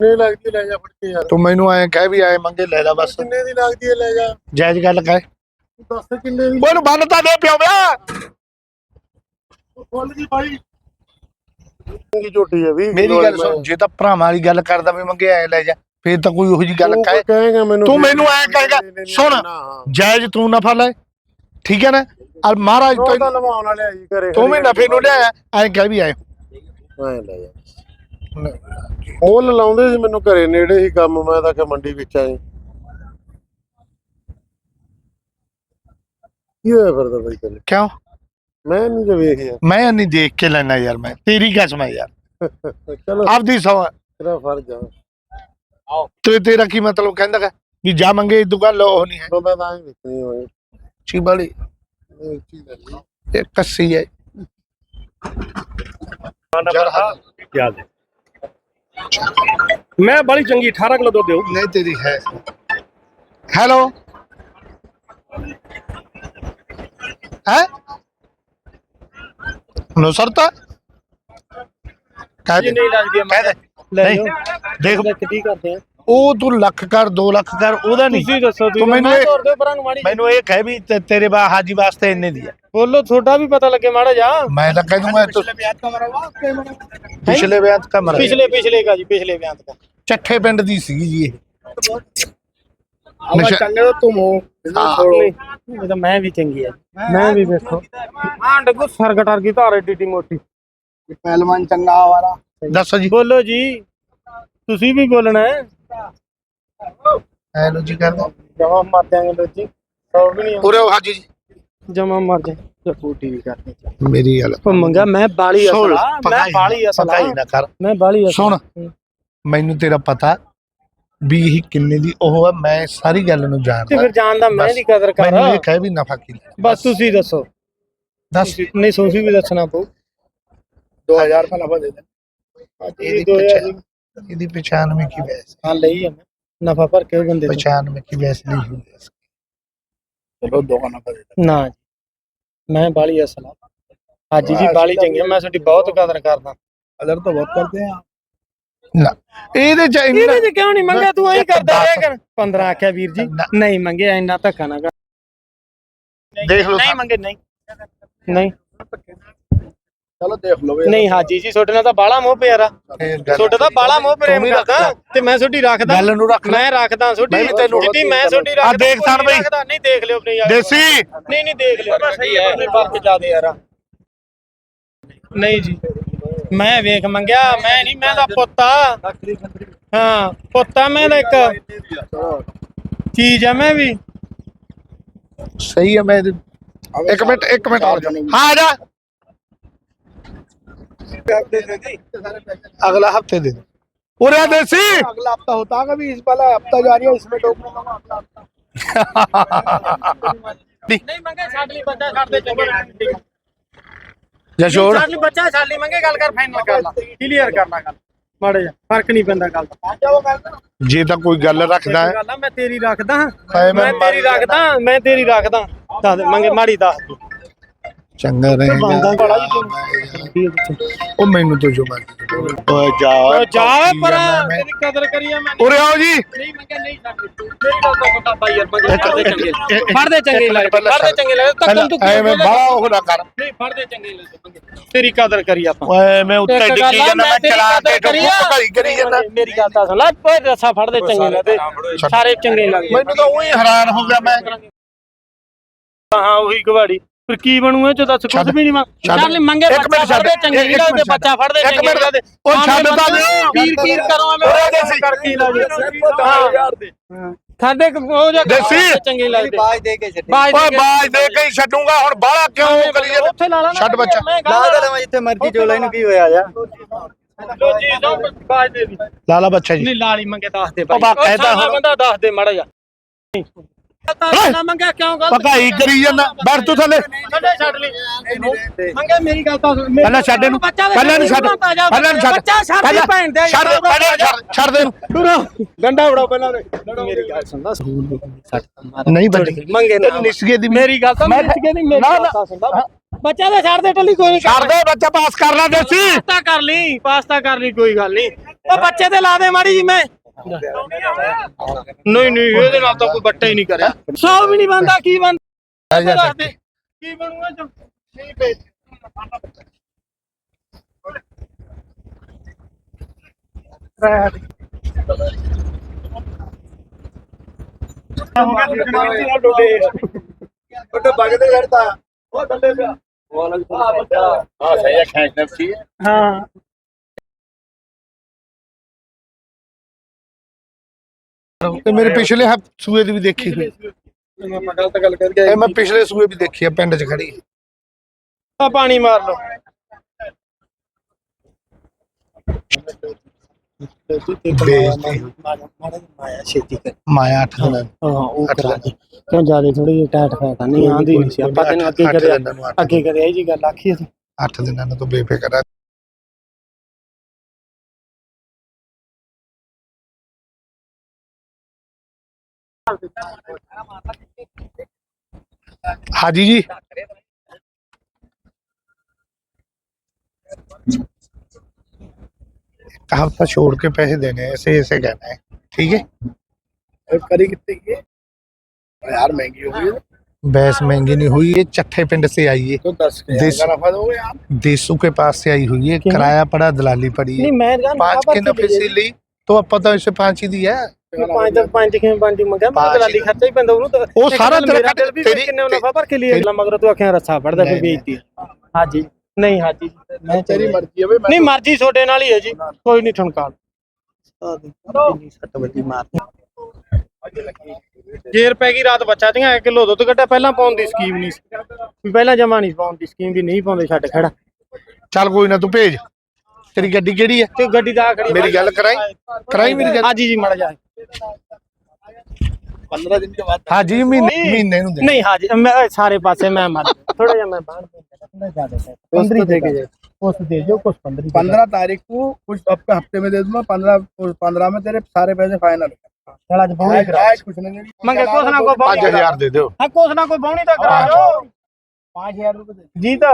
ਕਿੰਨੇ ਲੱਗਦੀ ਲੈ ਜਾ ਫੜ ਕੇ ਯਾਰ। ਤੂੰ ਮੈਨੂੰ ਐਂ ਕਹਿ ਵੀ ਐ ਮੰਗੇ ਲੈ ਲੈ ਬਸ। ਕਿੰਨੇ ਦੀ ਲੱਗਦੀ ਹੈ? ਲੈ ਜਾ। ਜਾਇਜ਼ ਗੱਲ ਕਹਿ। ਤੂੰ ਦੱਸ ਕਿੰਨੇ ਦੀ? ਉਹਨੂੰ ਬੰਨ ਤਾਂ ਦੇ ਪਿਓ ਵਿਆ ਫੁੱਲ ਦੀ ਬਾਈ। ਕੀ ਝੋਟੀ ਹੈ ਵੀ? ਮੇਰੀ ਗੱਲ ਸੁਣ ਜੇ ਤਾਂ ਭਰਾਵਾਂ ਵਾਲੀ ਗੱਲ ਕਰਦਾ ਵੀ ਮੰਗੇ ਐ ਲੈ ਜਾ। ਫੇਰ ਤਾਂ ਕੋਈ ਉਹੋ ਜੀ ਗੱਲ ਕਹਿ। ਕਹੇਗਾ ਮੈਨੂੰ ਤੂੰ ਮੈਨੂੰ ਐਂ ਕਹੇਗਾ, ਨਹੀਂ, ਨਹੀਂ, ਸੁਣ। ਜਾਇਜ਼ ਤੂੰ ਨਫਾ ਲੈ। ਠੀਕ ਹੈ ਨਾ? ਔਰ ਮਹਾਰਾਜ ਤਾਂ ਤੋਂ ਲਵਾਉਣ ਵਾਲੇ ਆ ਜੀ ਘਰੇ ਤੂੰ ਵੀ ਨਫੇ ਨੂੰ ਲਿਆ ਐਂ ਕਹਿ ਵੀ ਐ ਐਂ ਲੈ ਜਾ। ਉਹ ਲਾਉਂਦੇ ਸੀ ਮੈਨੂੰ ਘਰੇ ਨੇੜੇ ਹੀ ਕੰਮ ਮੈਂ ਤਾਂ ਕਿ ਮੰਡੀ ਵਿੱਚ ਆਏ। ਕੀ ਹੋਇਆ ਫਿਰ ਤਾਂ ਬਈ ਤੈਨੂੰ ਕਿਉਂ? ਮੈਂ ਨਹੀਂ ਜੇ ਵੇਖਿਆ ਮੈਂ ਨਹੀਂ ਦੇਖ ਕੇ ਲੈਣਾ ਯਾਰ ਮੈਂ ਤੇਰੀ ਕਸਮ ਹੈ ਯਾਰ। ਚਲੋ। ਆਪਦੀ ਸੌ ਤੇਰਾ ਫਰਜ਼ ਆ। ਤੇ ਤੇਰਾ ਕੀ ਮਤਲਬ ਕਹਿੰਦਾ ਗਾ? ਵੀ ਜਾ ਮੰਗੇ ਇਦੋਂ ਗੱਲ ਉਹ ਨਹੀਂ ਹੈ। ਉਹ ਮੈਂ ਤਾਂ ਹੀ ਵੇਖਣੀ ਹੋਈ ਚੀ ਬੜੀ ਇਹ ਚੀਜ਼ ਹੈ। ਇਹ ਕੱਸੀ ਹੈ। ਯਾਦ ਹੈ? ਮੈਂ ਬੜੀ ਚੰਗੀ 18 ਕਿਲੋ ਦੁੱਧ ਦੇਉ ਨਹੀਂ ਤੇਰੀ ਹੈ। ਹੈਲੋ? ਹੈ? ਨੋ ਸਰਤਾ ਕਹਿ ਦੇ। ਨਹੀਂ ਲੱਗਦੀ ਕਹਿ ਦੇ। ਨਹੀਂ ਦੇਖ। ਕਿੱਡੀ ਕਰਦੇ ਆ। ਉਹ ਤੂੰ ਲੱਖ ਕਰ 2 ਲੱਖ ਕਰ ਉਹਦਾ ਨਹੀਂ। ਤੁਸੀਂ ਦੱਸੋ ਤੁਸੀਂ ਮੈਨੂੰ ਇਹ ਤੋਰ ਦਿਓ ਪਰਾਂ ਨੂੰ ਮਾੜੀ ਮੈਨੂੰ ਇਹ ਕਹਿ ਵੀ ਤੇਰੇ ਬਾ ਹਾਜੀ ਵਾਸਤੇ ਇੰਨੇ ਦੀ ਆ। ਬੋਲੋ ਤੁਹਾਡਾ ਵੀ ਪਤਾ ਲੱਗੇ ਮਾੜਾ ਜਾ ਮੈਂ ਤਾਂ ਕਹਿ ਦੂੰਗਾ ਤੂੰ- ਪਿਛਲੇ ਵਿਆਹ ਦਾ ਮਰਾ ਪਿਛਲੇ ਪਿਛਲੇ ਕਾ ਜੀ ਪਿਛਲੇ ਬਿਆਨ ਤੱਕ ਚੱਠੇ ਪਿੰਡ ਦੀ ਸੀਗੀ ਜੀ ਇਹ। ਨਸ਼ਾ- ਇਹ ਤਾਂ ਮੈਂ ਵੀ ਚੰਗੀ ਆ। ਮੈਂ ਵੀ ਵੇਖੋ। ਹਾਂ ਡੱਗੂ ਸਰਗਟਰ ਕੀ ਧਾਰ ਏਡੀ ਏਡੀ ਮੋਟੀ। ਪਹਿਲਵਾਨ ਚੰਗਾ ਆਵਾਰਾ ਦੱਸੋ ਜੀ। ਬੋਲੋ ਜੀ। ਤੁਸੀਂ ਵੀ ਬੋਲਣਾ ਹੈ। ਹੈ ਜੀ ਕਰ ਜਮਾ ਮਰ ਜਾਗੇ ਲੋ ਜੀ। ਸੌ ਵੀ ਨਹੀਂ ਪੂਰੇ ਹਾਂਜੀ ਜੀ। ਜਮਾ ਮਰ ਜਾ ਚੱਕੂ ਟੀਵੀ ਕਰਨੀ ਚਾਹੀਦੀ ਮੇਰੀ ਗੱਲ ਉਹ ਮੰਗਾ ਮੈਂ ਬਾਲੀ ਸੁਣ, ਮੈਂ ਪਤਾ ਹੀ- ਪਤਾ ਹੀ ਨਾ ਕਰ। ਮੈਂ ਬਾਲੀ ਅਸਲਾ ਸੁਣ ਮੈਨੂੰ ਤੇਰਾ ਪਤਾ ਵੀ ਇਹ ਕਿੰਨੇ ਦੀ ਉਹ ਆ ਮੈਂ ਸਾਰੀ ਗੱਲ ਨੂੰ ਤੇ ਫਿਰ ਜਾਣ ਮੈਂ ਬਸ, ਦੀ ਕਦਰ ਕਰ। ਮੈਨੂੰ ਇਹ ਕਹੇ ਵੀ ਨਫਾ ਕੀ ਬਸ ਤੁਸੀਂ ਦੱਸੋ। ਦੱਸ। ਨਹੀਂ ਸੋਫੀ ਵੀ ਦੱਸਣਾ ਪਊ। 2000 ਰੁਪਏ ਨਾ ਦੇ ਦੇ। ਇਹਦੀ 2000 ਪੁੱਛਿਆ। ਇਹਦੀ ਪਛਾਣ ਵਿੱਚ ਕੀ ਵੈਸ ਹਾਂ ਲਈ ਆ ਮੈਂ ਨਫਾ ਭਰ ਕੇ ਉਹ ਬੰਦੇ ਤੋਂ। ਪਛਾਣ ਵਿੱਚ ਕੀ ਵੈਸ ਨਹੀਂ ਹੁੰਦੀ चलो दो का नफा दे दे ਨਾ ਜੀ ਮੈਂ ਬਾਲੀ ਅਸਲਾ ਹਾਜੀ ਜੀ ਬਾਲੀ ਚੰਗੀ ਆ, ਮੈਂ ਤੁਹਾਡੀ ਬਹੁਤ ਕਦਰ ਕਰਦਾ अदर तो बहुत करते हैं ਨਾ ਇਹਦੇ ਚ ਇੰਨਾ ਇਹਦੇ ਚ ਕਿਉਂ ਨਹੀਂ ਮੰਗਿਆ ਤੂੰ ਐਂ ਕਰਦਾ ਦਸ। ਰਿਹਾ ਕਰ 15 ਆਖਿਆ ਵੀਰ ਜੀ ਨਾ। ਨਹੀਂ ਮੰਗਿਆ ਇੰਨਾ ਧੱਕਾ ਨਾ ਕਰ ਦੇਖ ਲਓ ਨਹੀਂ ਮੰਗੇ ਨਹੀਂ ਨਹੀਂ ਚਲੋ ਦੇਖ ਲਓ ਨਹੀਂ ਹਾਜੀ ਜੀ ਤੁਹਾਡੇ ਨਾਲ ਤਾਂ ਬਾਲਾ ਮੋਹ ਪਿਆਰਾ ਤੁਹਾਡੇ ਤਾਂ ਬਾਲਾ ਮੋਹ ਪ੍ਰੇਮ ਕਰਦਾ ਤੇ ਮੈਂ ਤੁਹਾਡੀ ਰੱਖਦਾ। ਗੱਲ ਨੂੰ ਰੱਖ ਮੈਂ ਰੱਖਦਾ ਤੁਹਾਡੀ। ਜਿੱਦੀ ਮੈਂ ਤੁਹਾਡੀ ਰੱਖਦਾ ਆ ਦੇਖ ਸਾਨ ਬਈ ਨਹੀਂ ਦੇਖ ਲਿਓ ਆਪਣੀ ਯਾਰ। ਦੇਸੀ। ਨਹੀਂ ਨਹੀਂ ਦੇਖ ਲਿਓ। ਸਹੀ ਹੈ ਆਪਣੇ ਵਕਤ ਜਾਦੇ ਯਾਰ। ਨਹੀਂ ਜੀ। ਮੈਂ ਵੇਖ ਮੰਗਿਆ। ਮੈਂ ਨਹੀਂ ਮੈਂ ਦਾ ਪੁੱਤਾ। ਹਾਂ ਪੁੱਤਾ ਮੈਂ ਦਾ ਇੱਕ। ਚੀਜ਼ ਆ ਮੈਂ ਵੀ। ਸਹੀ ਹੈ ਮੈਂ ਇੱਕ ਮਿੰਟ ਇੱਕ ਮਿੰਟ। ਹਾਂ ਆ ਜਾ। ਅਗਲਾ ਹਫਤੇ ਦੇ ਦੇ ਉਰੇ ਆ ਦੇਸੀ अगला हफ्ता होता है कभी इस वाला हफ्ता जा रही है इसमें डोकने का अगला हफ्ता ਨਹੀਂ ਮੰਗੇ ਛੱਡ ਲਈ ਬੱਚਾ ਛੱਡ ਦੇ ਚੰਗੇ ਜਸ਼ੋਰ ਛੱਡ ਲਈ ਬੱਚਾ ਛੱਡ ਲਈ ਮੰਗੇ ਗੱਲ ਕਰ ਫਾਈਨਲ ਕਰ ਲਾ ਕਲੀਅਰ ਕਰਨਾ ਗੱਲ ਮਾੜੇ ਜਾ ਫਰਕ ਨਹੀਂ ਪੈਂਦਾ ਗੱਲ ਦਾ ਜੇ ਤਾਂ ਕੋਈ ਗੱਲ ਰੱਖਦਾ ਹੈ ਗੱਲ ਆ ਮੈਂ ਤੇਰੀ ਰੱਖਦਾ ਹਾਏ ਮੈਂ ਮੈਂ ਤੇਰੀ ਰੱਖਦਾ ਮੈਂ ਤੇਰੀ ਰੱਖਦਾ ਦੱਸ ਦੇ ਮੰਗੇ ਮਾੜੀ ਦੱਸ ਦੇ ਚੰਗਾ ਬੰਦਾ ਬੜਾ ਰਹੇਗਾ ਜੀ ਉਹ ਮੈਨੂੰ ਤੋਂ ਜੋ ਮਰਜ਼ੀ ਓਏ ਜਾ ਜਾ ਪਰ? ਤੇਰੀ ਕਦਰ ਕਰੀਏ ਮੈਂ ਉਰੇ ਆਓ ਜੀ। ਨਹੀਂ ਮੰਗੇ ਨਹੀਂ ਛੱਡ ਮੇਰੀ ਗੱਲ ਤਾਂ ਸੁਣਦਾ ਬਾਈ ਯਾਰ ਇੱਕ- ਫੜਦੇ ਚੰਗੇ ਫੜਦੇ ਚੰਗੇ ਲੱਗਦੇ ਫੜਦੇ ਚੰਗੇ ਲੱਗਦੇ। ਤੱਕਮ ਤੂੰ ਐਵੇਂ ਬਾਹਲਾ ਉਹ ਨਾ ਕਰ। ਨਹੀਂ ਫੜਦੇ ਚੰਗੇ ਲੱਗਦੇ ਤੇਰੀ ਕਦਰ ਕਰੀ ਆਪਾਂ। ਓਏ ਮੈਂ ਉੱਤੇ ਡਿੱਗੀ ਜਾਂਦਾ ਮੈਂ ਚਲਾ ਕੇ ਕਰੀ ਆ। ਭਗਾਈ ਕਰੀ ਜਾਂਦਾ। ਮੇਰੀ ਗੱਲ ਤਾਂ ਸੁਣ ਲੈ ਓਏ ਰੱਸਾ ਫੜਦੇ ਚੰਗੇ ਲੱਗਦੇ। ਸਾਰੇ ਚੰਗੇ ਲੱਗਦੇ। ਮੈਨੂੰ ਤਾਂ ਉਹੀ ਹੈਰਾਨ ਹੋ ਗਿਆ ਮੈਂ। ਹਾਂ ਉਹੀ ਗਵਾੜੀ ਫਿਰ ਕੀ ਬਣੂ ਇਹ ਚ ਦੱਸ ਕੁਝ। ਵੀ ਨਹੀਂ ਛੱਡ। ਚੱਲ ਮੰਗੇ ਇੱਕ ਬੱਚਾ ਮਿੰਟ ਛੱਡ। ਫੜਦੇ ਚੰਗੇ ਨਹੀਂ ਲੱਗਦੇ। ਬੱਚਾ ਫੜਦੇ ਚੰਗੇ ਮਿੰਟ। ਲੱਗਦੇ ਉਹ ਛੱਡ ਤਾਂ ਦਿਓ। ਪੀਰ ਪੀਰ ਕਰੋ ਮੈਂ ਉਰੇ ਦੇਸੀ। ਕਰ ਕੀ ਲੱਗਦੇ ਸਾਡੇ ਉਹ ਦੇਸੀ। ਚੰਗੇ ਲੱਗਦੇ ਬਾਜ ਦੇ ਕੇ ਛੱਡੀ ਓਏ ਬਾਜ ਦੇ ਕੇ ਹੀ ਛੱਡੂਗਾ ਹੁਣ ਬਾਹਲਾ ਕਿਉਂ ਕਰੀ ਉੱਥੇ ਲਾ ਲਾ ਨਾ ਛੱਡ ਬੱਚਾ। ਲਾ ਦੇ ਲਵਾਂ ਜਿੱਥੇ ਮਰਜ਼ੀ ਚੋਲਾ ਇਹਨੂੰ ਕੀ ਹੋਇਆ ਜਾ ਲੋ ਜੀ ਜੋ ਬਾਜ ਦੇ ਦੀ ਲਾਲਾ ਬੱਚਾ ਜੀ ਨਹੀਂ ਲਾਲੀ ਮੰਗੇ ਦੱਸ ਦੇ ਉਹ ਕਹਿਤਾ ਹੁਣ। ਬੰਦਾ ਦੱਸ ਦੇ ਮੜਾ ਜਾ ਨਾ ਮੰਗਿਆ ਕਿਉਂ ਗੱਲ ਭਗਾਈ ਕਰੀ ਜਾਂਦਾ। ਬੈਠ ਤੂੰ ਥੱਲੇ। ਛੱਡੇ ਛੱਡ ਲਈ। ਮੰਗੇ ਮੇਰੀ ਗੱਲ ਤਾਂ ਸੁਣ। ਪਹਿਲਾਂ ਛੱਡ ਇਹਨੂੰ। ਪਹਿਲਾਂ ਇਹਨੂੰ ਛੱਡ। ਪਹਿਲਾਂ ਇਹਨੂੰ ਛੱਡ। ਬੱਚਾ ਛੱਡ ਭੈਣ ਦੇ। ਛੱਡ ਪਹਿਲਾਂ ਛੱਡ ਛੱਡ ਦੇ ਇਹਨੂੰ। ਗੰਡਾ ਉਡਾਓ ਪਹਿਲਾਂ ਮੇਰੀ ਗੱਲ ਸੁਣਦਾ ਨਹੀਂ ਬੱਜੀ ਮੰਗੇ ਨਾ ਨਿਸਗੇ ਦੀ ਮੇਰੀ ਗੱਲ ਤਾਂ ਮੈਂ- ਨਿਸਗੇ ਦੀ ਮੇਰੀ ਨਾ, ਗੱਲ ਨਾ। ਤਾਂ ਸੁਣਦਾ ਬੱਚਾ ਦੇ ਛੱਡ ਦੇ ਟੱਲੀ ਕੋਈ ਨਹੀਂ ਛੱਡ ਦੇ ਬੱਚਾ ਪਾਸ ਕਰ ਲੈ ਦੇਸੀ। ਪਾਸਤਾ ਕਰ ਲਈ ਪਾਸਤਾ ਕਰ ਲਈ ਕੋਈ ਗੱਲ ਨਹੀਂ। ਉਹ ਬੱਚੇ ਤੇ ਲਾ ਦੇ ਮਾੜੀ ਜੀ ਮੈਂ। ਨਹੀਂ ਨਹੀਂ ਇਹਦੇ ਨਾਲ ਤਾਂ ਕੋਈ ਬੱਟਾ ਹੀ ਨਹੀਂ ਕਰਿਆ। ਸੌ ਵੀ ਨਹੀਂ ਬੰਦਾ ਕੀ ਬੰਦਾ ਆ ਜਾ ਦੱਸ ਦੇ ਕੀ ਬਣੂਗਾ ਜੋ ਨਹੀਂ ਪੇ ਹਾਂ। ਤੇ ਮੇਰੇ ਪਿਛਲੇ ਹਫ ਸੂਏ ਦੀ ਵੀ ਦੇਖੀ ਹੋਈ। ਮੈਂ ਗਲਤ ਗੱਲ ਕਰ ਗਿਆ ਇਹ ਮੈਂ ਪਿਛਲੇ ਸੂਏ ਵੀ ਦੇਖੀ ਆ ਪਿੰਡ 'ਚ ਖੜੀ। ਆ ਪਾਣੀ ਮਾਰ ਲਓ। ਮਾਇਆ ਛੇਤੀ ਕਰ ਮਾਇਆ 8 ਦਿਨਾਂ ਕਿਉਂ ਜ਼ਿਆਦਾ ਥੋੜੀ ਜਿਹੀ ਟਾਈਟ ਫੈਟ ਨਹੀਂ ਆਂਦੀ ਨਹੀਂ ਸੀ। ਆਪਾਂ ਤੈਨੂੰ ਅੱਗੇ ਕਰਿਆ ਅੱਗੇ ਕਰਿਆ ਇਹ ਜੀ ਗੱਲ ਆਖੀ ਸੀ 8 ਦਿਨਾਂ ਤੂੰ ਬੇਫਿਕਰ ਆ। हाँ जी जी। हफ़्ता तो छोड़ के पैसे देने ऐसे ऐसे कहना है। ठीक है? करी कितने की है? यार महँगी हो गई बहस महँगी नहीं हुई है चट्ठे पिंड से आई है। तो देसू के पास से आई हुई है किराया पड़ा दलाली पड़ी है। पाँच के नफे से ली तो अब पता इसे पाँच ही दिया है। ਪੰਜ ਤਾਂ ਪੰਜ ਕਿਵੇਂ ਬੰਦੀ ਮੰਗਿਆ? ਮੈਂ ਦਲਾਲੀ ਖਰਚਾ ਹੀ ਪੈਂਦਾ ਉਹਨੂੰ ਉਹ ਸਾਰਾ ਤੇਰਾ ਤੇਰੀ ਕਿੰਨੇ ਨਫਾ ਭਰ ਕੇ ਲਈ ਅਗਲਾ ਮਗਰ ਤੂੰ ਆਖਿਆ ਰੱਸਾ ਫੜਦਾ ਫਿਰ ਵੇਚਦੀ ਹਾਂਜੀ। ਨਹੀਂ ਹਾਂਜੀ। ਮੈਂ ਤੇਰੀ ਮਰਜ਼ੀ ਆ ਵੇ ਨਹੀਂ ਮਰਜ਼ੀ ਤੁਹਾਡੇ ਨਾਲ ਸਕੀਮ ਨਹੀਂ ਪਹਿਲਾਂ ਜਮਾ ਨਹੀਂ ਪਾਉਣ ਦੀ ਸਕੀਮ ਵੀ ਨਹੀਂ ਪਾਉਂਦੇ ਤੂੰ ਭੇਜ। ਤੇਰੀ ਗੱਡੀ ਕਿਹੜੀ 15 दिन के बाद हाँ जी महीने महीने नु दे ਨਹੀਂ ਹਾਂਜੀ ਮੈਂ ਸਾਰੇ ਪਾਸੇ ਮੈਂ ਮਰ ਥੋੜਾ ਜਿਹਾ ਮੈਂ ਬਾਹਰ ਮੈਂ ਜ਼ਿਆਦਾ पंद्रह दे के ਉਸ ਦੇ ਜੋ ਕੁਛ 15 पंद्रह तारीख को कुछ आपके हफ्ते में दे दूंगा पंद्रह पंद्रह में तेरे सारे पैसे फाइनल ਚਲ ਅੱਜ ਬਹੁਣੀ ਕਰਾ आज कुछ नहीं ਮੰਗੇ ਕੁਛ ਨਾ ਕੋਈ पाँच हजार दे दो ਹਾਂ ਕੁਛ ਨਾ ਕੋਈ ਬਹੁਣੀ ਤਾਂ ਕਰਾ ਲਓ पाँच हजार रुपए दे ਜੀ ਤਾਂ